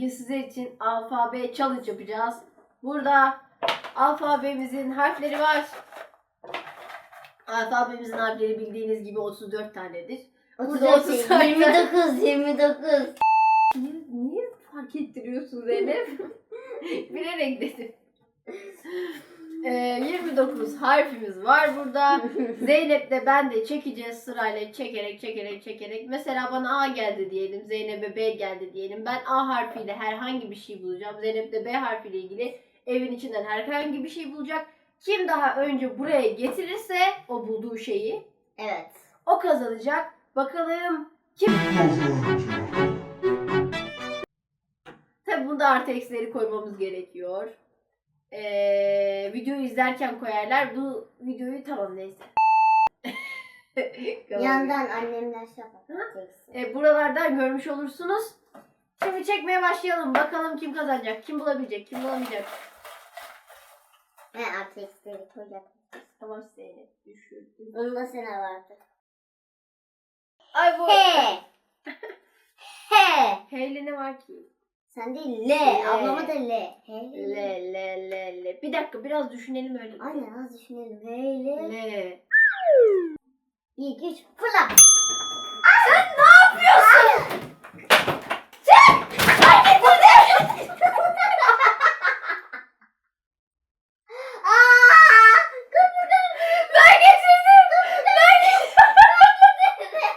Bugün sizler için alfabe challenge yapacağız. Burada alfabemizin harfleri var. Alfabemizin harfleri bildiğiniz gibi 34 tanedir. Burada 34, 30 tane. 29, 29. Niye, niye fark ettiriyorsun Zeynep? Bilerek dedim. Ee, 29 harfimiz var burada. Zeynep de ben de çekeceğiz sırayla çekerek çekerek çekerek. Mesela bana A geldi diyelim. Zeynep'e B geldi diyelim. Ben A harfiyle herhangi bir şey bulacağım. Zeynep de B harfiyle ilgili evin içinden herhangi bir şey bulacak. Kim daha önce buraya getirirse o bulduğu şeyi Evet. o kazanacak. Bakalım kim Tabi bunda artı eksileri koymamız gerekiyor. Ee, videoyu izlerken koyarlar. Bu videoyu tamam neyse. Yandan annemler şapka Ee, buralardan görmüş olursunuz. Şimdi çekmeye başlayalım. Bakalım kim kazanacak, kim bulabilecek, kim bulamayacak. Ben artı eksileri koyacağım. Tamam Zeynep düşürdüm. Onda sana vardı. Ay bu. He. He. H'yle ne var ki? Sen değil L. L. Ablama da L. He. L, L, L, L. Bir dakika biraz düşünelim öyle. Anne az düşünelim. H ile. L. 1, 2, 3 fırla. Sen ne yapıyorsun? Çek! Ay getirdim! Aaa! Kapı kapı. Ben getirdim! Ben getirdim!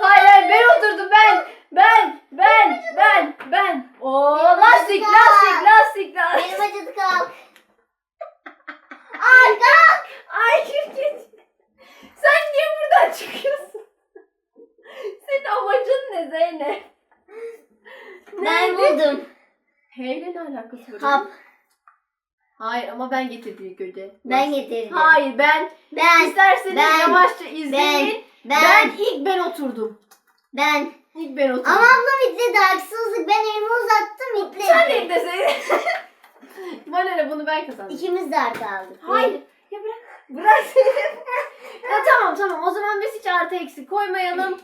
Hayır hayır ben oturdum ben! Ben! Ben! Ben! Ben! Oo Benim lastik acıdı. lastik lastik lastik! Benim acıdı kalk. Ay kalk. Ay git! Sen niye buradan çıkıyorsun? Senin amacın ne Zeynep? Ben Neydi? buldum. Heyle ne alakası var? Hap. Hayır ama ben getirdim. Ben. Hayır ben. Ben. İsterseniz ben, yavaşça izleyin. Ben. Ben, ilk ben oturdum. Ben. İlk ben oturdum. Ama ablam itledi haksızlık. Ben elimi uzattım itledi. Sen de deseydin. Bana ne bunu ben kazandım. İkimiz de artı aldık. Hayır. Ya bırak. Bırak ya tamam tamam o zaman biz hiç artı eksi koymayalım.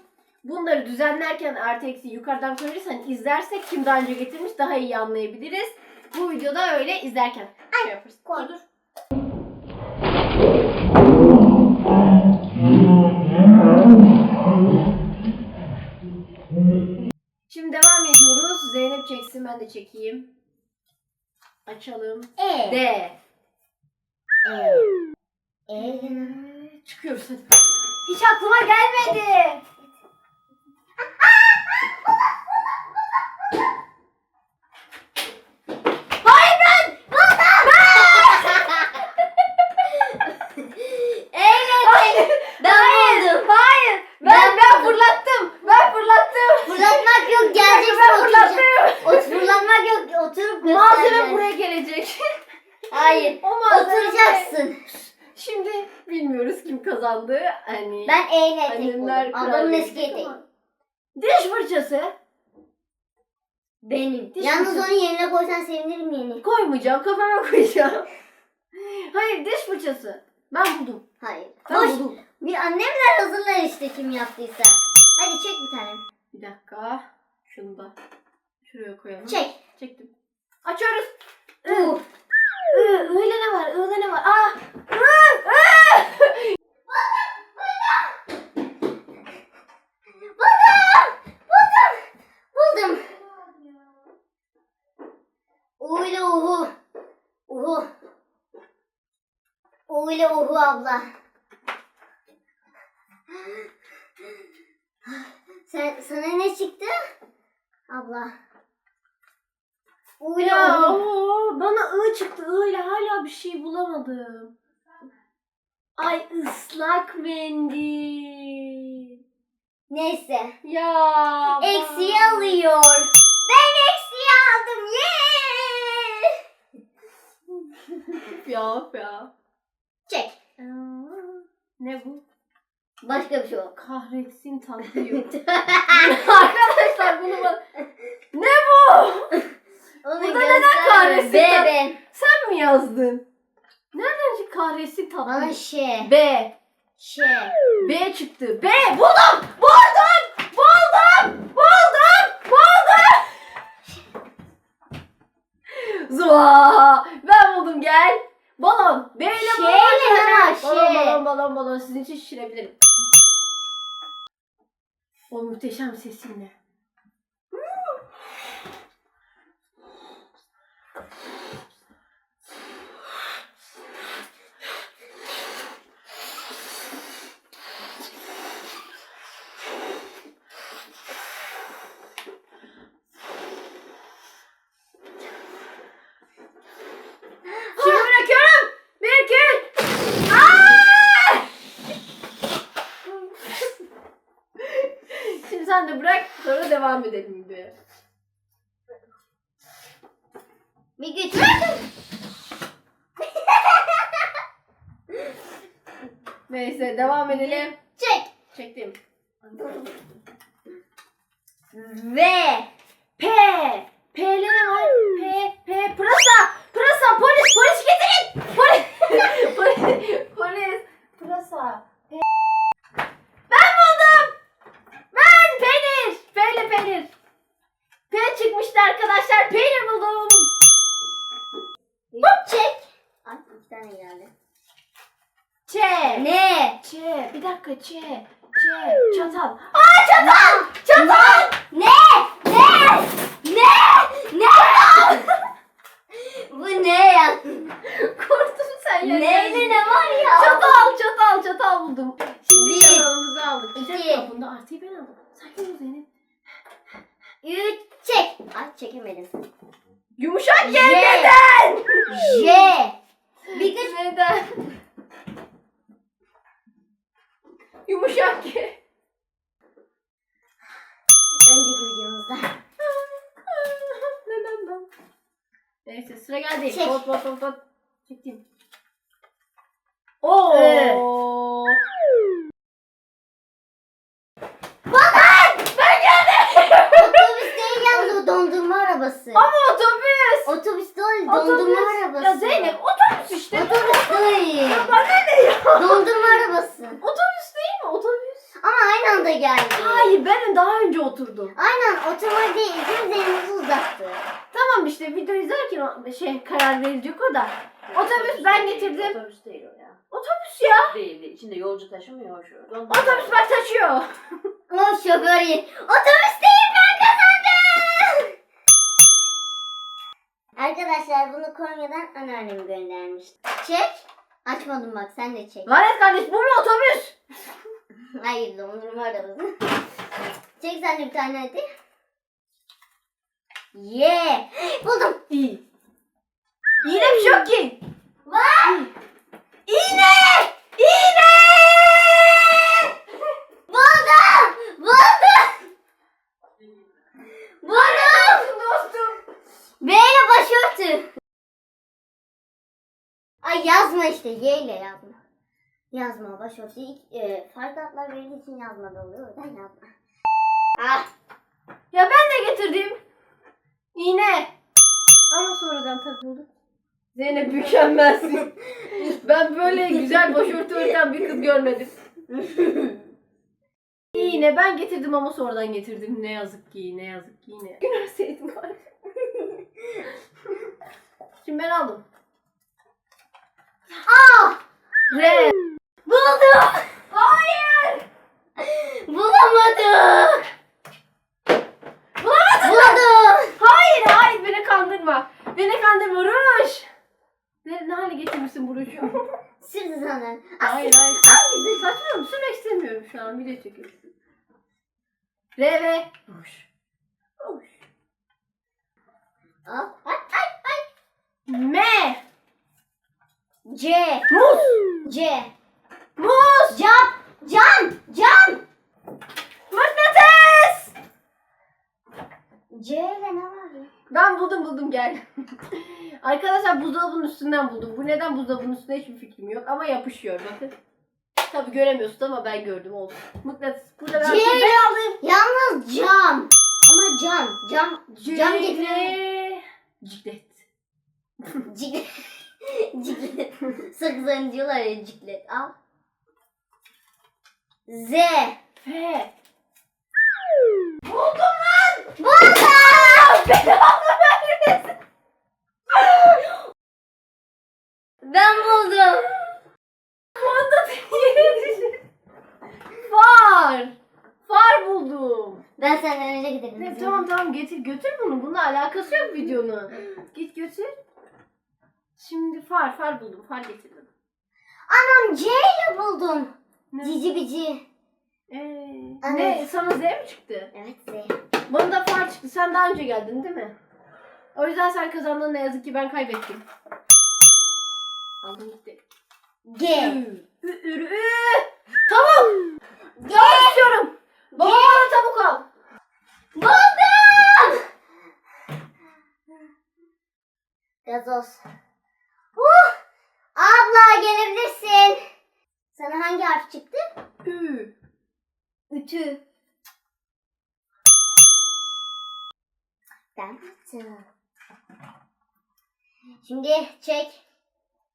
Bunları düzenlerken artı eksi yukarıdan koyarız. Hani izlersek kim daha önce getirmiş daha iyi anlayabiliriz. Bu videoda öyle izlerken şey yaparız. koy. Dur. Şimdi devam ediyoruz. Zeynep çeksin ben de çekeyim. Açalım. E. D. E. E. Çıkıyoruz hadi. Hiç aklıma gelmedi. Hayır ben! evet. Hayır! Ben hayır! buldum. Hayır! Ben, Ben ben, fırlattım! Ben fırlattım! Fırlatmak yok. Ben Geleceksin oturacaksın. fırlattım! Ot fırlatmak yok. Oturup Malzeme göstereceksin. buraya gelecek. Hayır. O malzeme Oturacaksın. Şimdi bilmiyoruz kim kazandı. Hani Ben E ile tek buldum. annemler karar Ablamın eski eteği. Diş fırçası. Benim. Diş Yalnız fırçası. onu yerine koysan sevinirim yeni. Koymayacağım, kafama koyacağım. Hayır, diş fırçası. Ben buldum. Hayır. Ben Boş. buldum. Bir annemler hazırlar işte kim yaptıysa. Hadi çek bir tane. Bir dakika. Şunu da şuraya koyalım. Çek. Çektim. Açıyoruz. I. Bu. I. I'yle ne var? I'da ne var? Aa! U ile uhu. Uhu. U ile uhu abla. Sen, sana ne çıktı? Abla. U ile Ya uhu. oo, bana I çıktı. I ile hala bir şey bulamadım. Ay ıslak mendil. Neyse. Ya. Eksiği alıyor. ya of ya. Çek. Ne bu? Başka bir şey o. Kahretsin tatlıyım. Arkadaşlar bunu bana... Ne bu? Onu Burada neden kahretsin B. Sen mi yazdın? Nereden çıktı kahretsin tatlı? Bana şey. B. Şey. B çıktı. B. Buldum. Buldum. Buldum. Buldum. Buldum. Şey. Zua. Ben buldum gel. Balon. B ile balon. Şeyle ha, arkadaşlar. Balon şey. balon balon balon. Sizin için şişirebilirim. O muhteşem sesinle. Şimdi bırakıyorum. Bir, iki. Aa! Şimdi sen de bırak sonra devam edelim gibi. Bir güç. Neyse devam edelim. Çek. Çektim. Ve. P. P'li ne var? P. P. Pırasa. Pırasa. Polis. Polis getirin. Polis. polis. Polis. Pırasa. P. Ben buldum. Ben peynir. P'li peynir. P çıkmıştı arkadaşlar. Peynir buldum. Çek. Ay iki tane geldi. Ç. Ne? Ç. Bir dakika Ç. Ç. Çatal. Aa çatal. Çatal. Ne? Ne? Ne? Ne? Bu ne ya? Korktum sen ya. Neyle ne var ya? Çatal, çatal, çatal buldum. Şimdi Bir, çatalımızı aldık. iki. Çek kapında artıyı ben aldım. Sakin ol Zeynep. Üç. Çek. Ay çekemedim. Yumuşak J. gel neden? J. Bir güç. Neden? Yumuşak gel. Önceki videomuzda. neden ben? Neyse sıra geldi. Çek. Pot pot pot pot. Çektim. Oo. Ee. Ben geldim. Otobüs değil yalnız o dondurma arabası. Ama otobüs. Otobüs değil dondurma Otobüs. arabası. Ya Zeynep otobüs işte. Otobüs değil. Bana ne ya? Dondurma arabası. Otobüs değil mi? Otobüs. Ama aynı anda geldi. Hayır ben daha önce oturdum. Aynen oturma değil. Elimizi uzattı. Tamam işte video izlerken o şey karar verilecek o da. Otobüs ben değil, getirdim. Otobüs değil o ya. Otobüs ya. Değil değil. İçinde yolcu taşımıyor şu. Otobüs bak taşıyor. O şoför Otobüs değil ben kazandım. Arkadaşlar bunu Konya'dan anneannem göndermiş. Çek. Açmadım bak sen de çek. Lanet kardeş bu mu otobüs? Hayır dondurma arabası. Çek sen de bir tane hadi. Ye. Buldum. İyi. İğne bir şey yok ki. Var. İğne! İğne! Buldum. Buldum. Buldum. Dostum. B ile başörtü. Ay yazma işte. Y ile yazma. Yazma başörtü. E, farklı adlar verildiği için yazma da oluyor. O yüzden yazma. Ah. Ya ben de getirdim. İğne. Ama sonradan takıldı. Zeynep mükemmelsin. ben böyle güzel başörtü örten bir kız görmedim. İğne ben getirdim ama sonradan getirdim. Ne yazık ki ne yazık ki yine. Günerseydim bari. Şimdi ben aldım. Ah. R. Buldum. Hayır. Bulamadım. Sürdü sana. hayır hayır. Saçmalama sürmek istemiyorum şu an. Video çekiyorum. R ve Ruş. Ruş. Ah, Ay ay ay. M. C. Muz. C. Muz. Cam. Cam. Cam. Mıknatıs. C ile ne var ya? Ben buldum buldum gel. Arkadaşlar buzdolabının üstünden buldum. Bu neden buzdolabının üstünde hiçbir fikrim yok ama yapışıyor bakın. Tabi göremiyorsun ama ben gördüm oldu. Mıknatıs. Burada ben C ben ile aldım. Yalnız cam. Ama cam. Cam. Cam C getir. ile Ciklet. Ciklet. Ciklet. Sakızlarını diyorlar ya ciklet. Al. Z. F. Buldum lan. Buldum. Belanı vermesin. buldum. Panda yere düşür. Far. Far buldum. Ben önce gidelim. Ne, tamam tamam getir götür bunu. Bununla alakası yok videonun. Git götür. Şimdi far far buldum. Far getirdim. Anam C ile buldum. Ne? Cici bici. Ee, Evet. Ne sana Z mi çıktı? Evet Z. Bana da far çıktı. Sen daha önce geldin değil mi? O yüzden sen kazandın ne yazık ki ben kaybettim. Aldım gitti. G. Ü, ü, ürü, ü. Tamam. Ya istiyorum. Baba bana tavuk al. Buldum. Gazoz. Uh! Abla gelebilirsin. Sana hangi harf çıktı? Ü. Ütü. Ben baktım. Şimdi çek.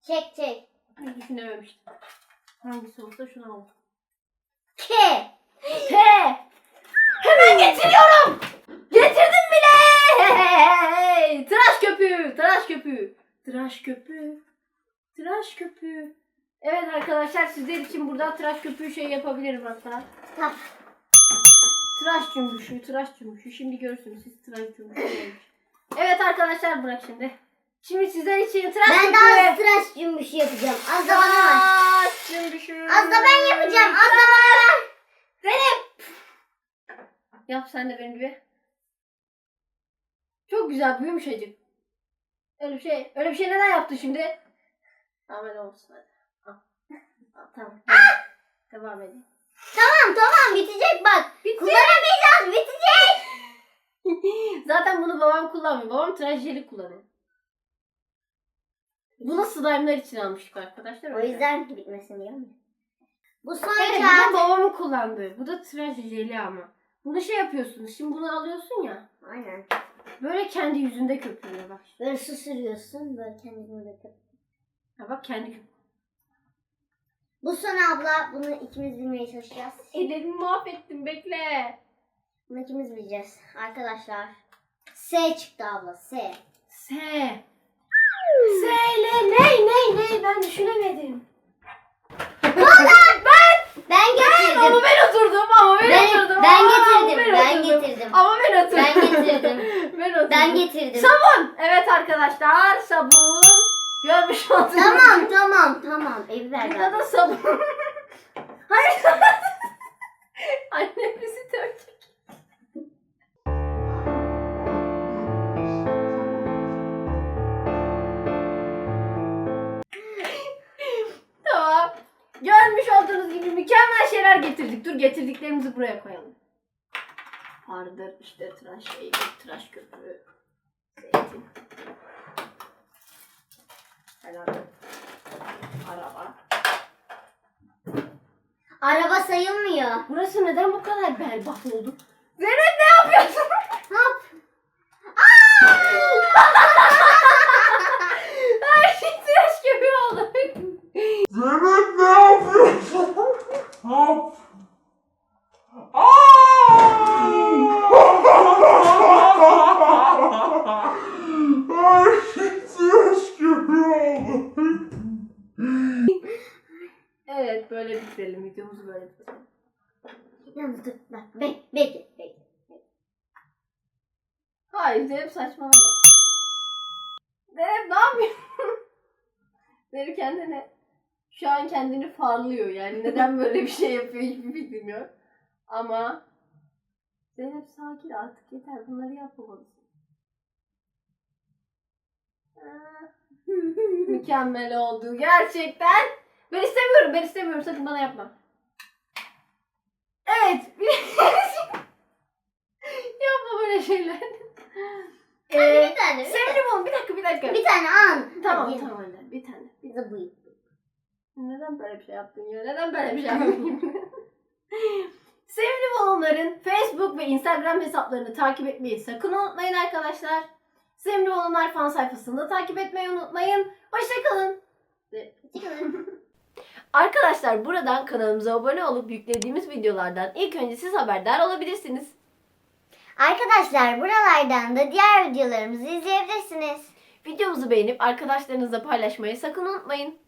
Çek çek. Hiç düşünememiştim. Hangisi olsa şunu al. K. T. Hemen getiriyorum. Getirdim bile. Hey, Tıraş köpüğü. Tıraş köpüğü. Tıraş köpüğü. Tıraş köpüğü. Evet arkadaşlar sizler için buradan tıraş köpüğü şey yapabilirim hatta. Tamam. Tıraş cümbüşü, tıraş cümbüşü. Şimdi görürsünüz siz tıraş cümbüşü. Evet arkadaşlar bırak şimdi. Şimdi sizler için tıraş Ben köpüğü. daha tıraş cümbüşü yapacağım. Az da bana ver. Tıraş cümbüşü. Az da ben yapacağım. Az da bana ver. Zeynep. Yap sen de benim gibi. Çok güzel bu yumuşacık. Öyle bir şey, öyle bir şey neden yaptın şimdi? Tamam öyle olsun hadi. Al. Al, tamam. Devam edin. Tamam tamam bitecek bak. Bitti. Kullanamayacağız bitecek. Zaten bunu babam kullanmıyor. Babam tıraş jeli kullanıyor. Bunu slime'lar için almıştık arkadaşlar. O yüzden bitmesin diyor mu? Bu son Evet, bu kağıt. da babamın kullandığı. Bu da tıraş jeli ama. Bunu şey yapıyorsunuz. Şimdi bunu alıyorsun ya. Aynen. Böyle kendi yüzünde köpürüyor bak. Böyle su sürüyorsun. Böyle kendini böyle köp- Ha bak kendi köpürüyor. Bu son abla. Bunu ikimiz bilmeye çalışacağız. Ellerimi mahvettim bekle. Bunu ikimiz bileceğiz. Arkadaşlar. S çıktı abla. S. S. S ile ney ney ney ben düşünemedim. Ben getirdim. Ama ben oturdum ama ben, Ben- oturdum. ben Aa, getirdim, ama ben oturdum. getirdim. Ama ben oturdum. Ben getirdim. ben oturdum. Ben getirdim. Sabun. Evet arkadaşlar sabun. Görmüş oldunuz. Tamam tamam tamam. Evi ver Burada da sabun. Hayır. Getirdik. Dur getirdiklerimizi buraya koyalım. Vardır işte tıraş şeyi, tıraş köpüğü, zeytin. Herhalde. Araba. Araba sayılmıyor. Burası neden bu kadar berbat oldu? Zeynep ne yapıyorsun? Ne yap? Her şey tıraş gibi oldu. Zeynep ne yapıyorsun? Hop. Ay tıraş gibi oldu. Evet böyle bitirelim videomuzu böyle bitirelim. Yalnız dur. Bak. Bek, bekle. Bekle. Hayır Zeynep saçmalama. Zeynep ne yapıyorsun? Zeynep kendine şu an kendini farlıyor yani neden böyle bir şey yapıyor hiçbir fikrim yok. Ama Zeynep sakin artık yeter bunları yapmamalısın. Mükemmel oldu gerçekten. Ben istemiyorum ben istemiyorum sakın bana yapma. Evet. Yapma böyle şeyler. Ee, bir tane. Bir, sevgilim oğlum bir dakika bir dakika. bir tane an. Tamam Hadi. tamam hadi bir tane. Bir de bu. Neden böyle bir şey yaptın ya? Neden böyle bir şey yaptın? Sevgili balonların Facebook ve Instagram hesaplarını takip etmeyi sakın unutmayın arkadaşlar. Sevgili balonlar fan sayfasını da takip etmeyi unutmayın. Hoşçakalın. Arkadaşlar buradan kanalımıza abone olup yüklediğimiz videolardan ilk önce siz haberdar olabilirsiniz. Arkadaşlar buralardan da diğer videolarımızı izleyebilirsiniz. Videomuzu beğenip arkadaşlarınızla paylaşmayı sakın unutmayın.